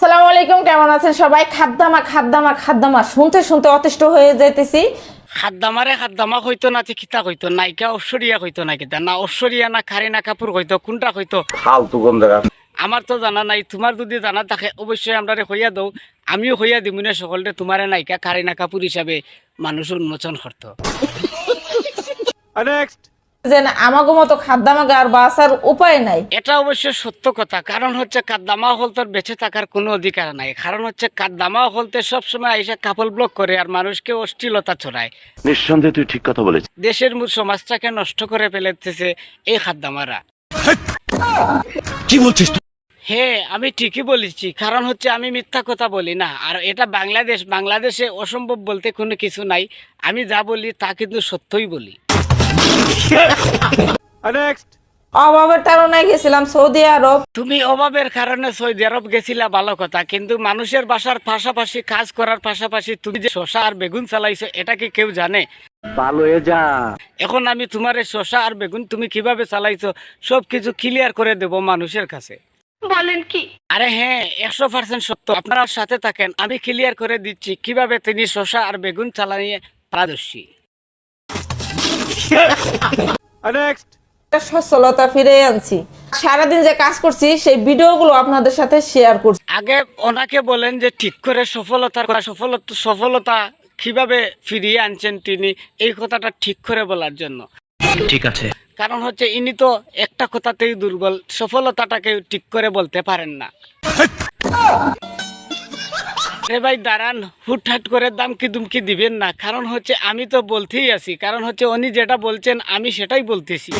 সালাম আলাইকুম কেমন আছেন সবাই? খাদ্দামা খাদ্দামা খাদ্দামা। শুনতে শুনতে অতিষ্ঠ হয়ে যাইতেছি। খাদ্দামারে খাদ্দামা হইতো না যে কিতা হইতো নায়িকা ঐশ্বরিয়া হইতো না কিতা। না ঐশ্বরিয়া না কারিনা কাপুর হইতো কোনটা হইতো ফালতু গন্ধরা আমার তো জানা নাই তোমার যদি জানা থাকে অবশ্যই আমরা হইয়া দৌ আমিও হইয়া দিব না সকলকে তোমারে নায়িকা কারিনা কাপুর হিসাবে মানুষ উন্মোচন করতো। যে আমাগো মতো খাদ্দামাকে আর বাঁচার উপায় নাই। এটা অবশ্য সত্য কথা। কারণ হচ্ছে কাদ্দামা হল তোর বেঁচে থাকার কোনো অধিকার নাই। কারণ হচ্ছে কাদ্দামা হলতে সবসময় এসে কাপল ব্লক করে আর মানুষকে অশ্লীলতা ছড়ায়। নিঃসন্দেহে তুই ঠিক কথা বলেছিস। দেশের মূল সমাজটাকে নষ্ট করে ফেলেতেছে এই খাদ্দামারা। কি বলছিস হ্যাঁ আমি ঠিকই বলেছি। কারণ হচ্ছে আমি মিথ্যা কথা বলি না। আর এটা বাংলাদেশ বাংলাদেশে অসম্ভব বলতে কোনো কিছু নাই। আমি যা বলি তা কিন্তু সত্যই বলি। অভাবের তাড়নায় গেছিলাম সৌদি আরব। তুমি অভাবের কারণে সৌদি আরব গেছিলা ভালো কথা। কিন্তু মানুষের বাসার পাশাপাশি কাজ করার পাশাপাশি তুমি যে শশা আর বেগুন চালাইছো এটা কি কেউ জানে? ভালো হয়ে যা। এখন আমি তোমার শশা আর বেগুন তুমি কীভাবে চালাইছো সব কিছু ক্লিয়ার করে দেব মানুষের কাছে। বলেন কি? আরে হ্যাঁ একশো পার্সেন্ট সত্য। আপনারা সাথে থাকেন আমি ক্লিয়ার করে দিচ্ছি কীভাবে তিনি শশা আর বেগুন চালানিয়ে পারদর্শী। সচ্ছলতা ফিরে আনছি। সারাদিন যে কাজ করছি সেই ভিডিওগুলো আপনাদের সাথে শেয়ার করছি। আগে ওনাকে বলেন যে ঠিক করে সফলতার কথা সফলতা সফলতা কীভাবে ফিরিয়ে আনছেন তিনি এই কথাটা ঠিক করে বলার জন্য। ঠিক আছে। কারণ হচ্ছে ইনি তো একটা কথাতেই দুর্বল সফলতাটাকে ঠিক করে বলতে পারেন না। রে ভাই দাঁড়ান হুটহাট করে দামকি দুমকি দিবেন না। কারণ হচ্ছে আমি তো বলতেই আছি কারণ হচ্ছে উনি যেটা বলছেন আমি সেটাই বলতেছি।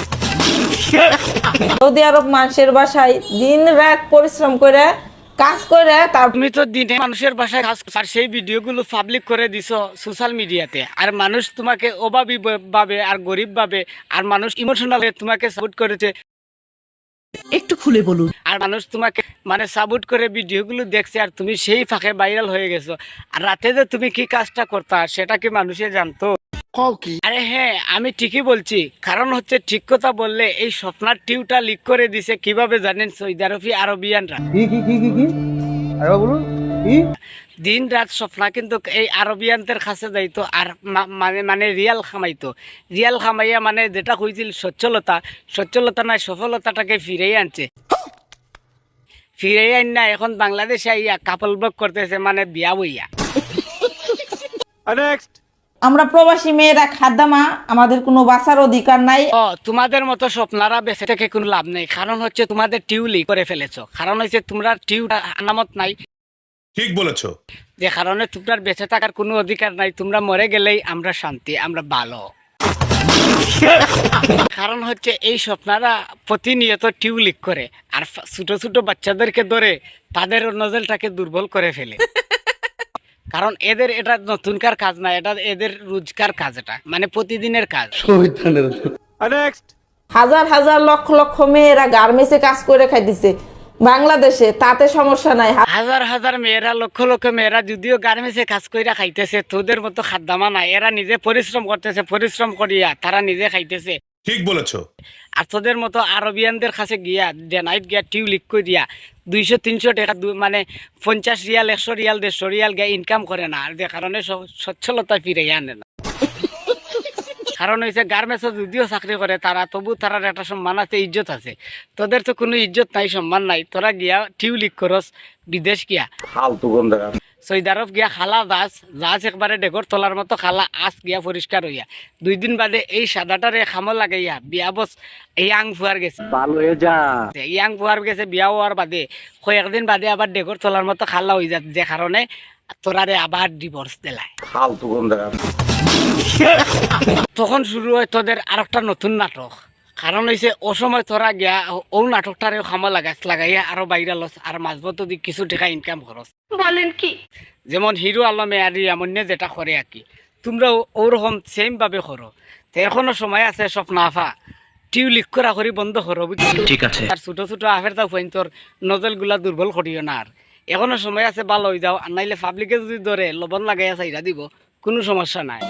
সৌদি আরব মানুষের বাসায় দিন রাত পরিশ্রম করে কাজ করে তার তুমি তো দিনে মানুষের বাসায় কাজ আর সেই ভিডিওগুলো পাবলিক করে দিছো সোশ্যাল মিডিয়াতে আর মানুষ তোমাকে অভাবী ভাবে আর গরিব ভাবে আর মানুষ ইমোশনাল তোমাকে সাপোর্ট করেছে। একটু খুলে বলুন। আর মানুষ তোমাকে মানে সাপোর্ট করে ভিডিওগুলো দেখছে আর তুমি সেই ফাঁকে ভাইরাল হয়ে গেছো। আর রাতে যে তুমি কি কাজটা করতা সেটা কি মানুষে জানতো? আরে হ্যাঁ আমি ঠিকই বলছি। কারণ হচ্ছে ঠিক কথা বললে এই স্বপ্নার টিউটা লিক করে দিছে কীভাবে জানেন সৌদি আরবি আরবিয়ানরা? দিন রাত স্বপ্না কিন্তু এই আরবিয়ানদের কাছে যাইতো আর মানে মানে রিয়াল খামাইতো। রিয়াল খামাইয়া মানে যেটা হয়েছিল সচ্ছলতা সচ্ছলতা নয় সফলতাটাকে ফিরেই আনছে। ফিরেই আন না এখন বাংলাদেশে আইয়া কাপল ব্লক করতেছে মানে বিয়া বইয়া। আমরা প্রবাসী মেয়েরা খাদ্দামা আমাদের কোনো বাঁচার অধিকার নাই। ও তোমাদের মতো স্বপ্নারা বেঁচে থেকে কোনো লাভ নেই কারণ হচ্ছে তোমাদের টিউলি করে ফেলেছো। কারণ হচ্ছে তোমরা টিউ আনামত নাই। ঠিক বলেছ। যে কারণে তোমরা বেঁচে থাকার কোনো অধিকার নাই তোমরা মরে গেলেই আমরা শান্তি আমরা ভালো। কারণ হচ্ছে এই স্বপ্নারা প্রতিনিয়ত টিউলিক করে আর ছোট ছোট বাচ্চাদেরকে ধরে তাদের নজলটাকে দুর্বল করে ফেলে। কারণ এদের এটা নতুনকার কাজ না এটা এদের রোজকার কাজ এটা মানে প্রতিদিনের কাজ। হাজার হাজার লক্ষ লক্ষ মেয়েরা গার্মেন্টসে কাজ করে খাইতেছে। বাংলাদেশে তাতে সমস্যা নাই। হাজার হাজার মেয়েরা লক্ষ লক্ষ মেয়েরা যদিও গার্মেন্টসে কাজ কইরা খাইতেছে তোদের মতো খাদ্দামা নাই। এরা নিজে পরিশ্রম করতেছে পরিশ্রম করিয়া তারা নিজে খাইতেছে। ঠিক বলেছ। আর তোদের মতো আরবিয়ানদের কাছে গিয়া ডেনাইট গিয়া টিউ লিক করে দিয়া দুইশো তিনশো টাকা মানে পঞ্চাশ রিয়াল একশো রিয়াল দেড়শো রিয়াল গিয়া ইনকাম করে না। আর যে কারণে সচ্ছলতা ফিরে আনে না। কারণ হয়েছে গার্মেন্টসে যদিও চাকরি করে তারা তবু তারার একটা সম্মান আছে ইজ্জত আছে। তোদের তো কোনো ইজ্জত নাই সম্মান নাই। তোরা গিয়া টিউ লিক করস বিদেশ গিয়া। ফালতু গন্ধরা সৌদি আরব গিয়া খালা দাস জাহাজ একবারে ডেগর তোলার মতো খালা আস গিয়া পরিষ্কার হইয়া। দুই দিন বাদে এই সাদাটারে খামো লাগাইয়া বিয়া বস আং ফুয়ার গেছে। ভালো হয়ে যা। ইয়াং ফুয়ার গেছে বিয়া হওয়ার বাদে কয়েকদিন বাদে আবার ডেগর তোলার মতো খালা হয়ে যায় যে কারণে তোরারে আবার ডিভোর্স দিলায়। ফালতু গন্ধরা তখন শুরু হয় তোদের আর একটা নতুন নাটক। কারণ হয়েছে ও সময় তোরা গিয়া ও নাটকটারে খামো লাগাস লাগাইয়া আরও বাইরে লস আর মাঝবত দি কিছু টাকা ইনকাম খরচ বলেন কি? যেমন হিরো আলমে আর রিয়ামন্য যেটা করে আর কি তোমরাও ওরকম সেম ভাবে করো তো এখনও সময় আছে স্বপ্ন আফা। টিউ লিক করা করি বন্ধ করো ঠিক আছে। আর ছোট ছোট আফের তা ফাইন তোর নজলগুলা দুর্বল করিও না আর এখনও সময় আছে ভালো হয়ে যাও আর নাইলে পাবলিকে যদি ধরে লবণ লাগাইয়া চাইরা দিব। কোনো সমস্যা নাই।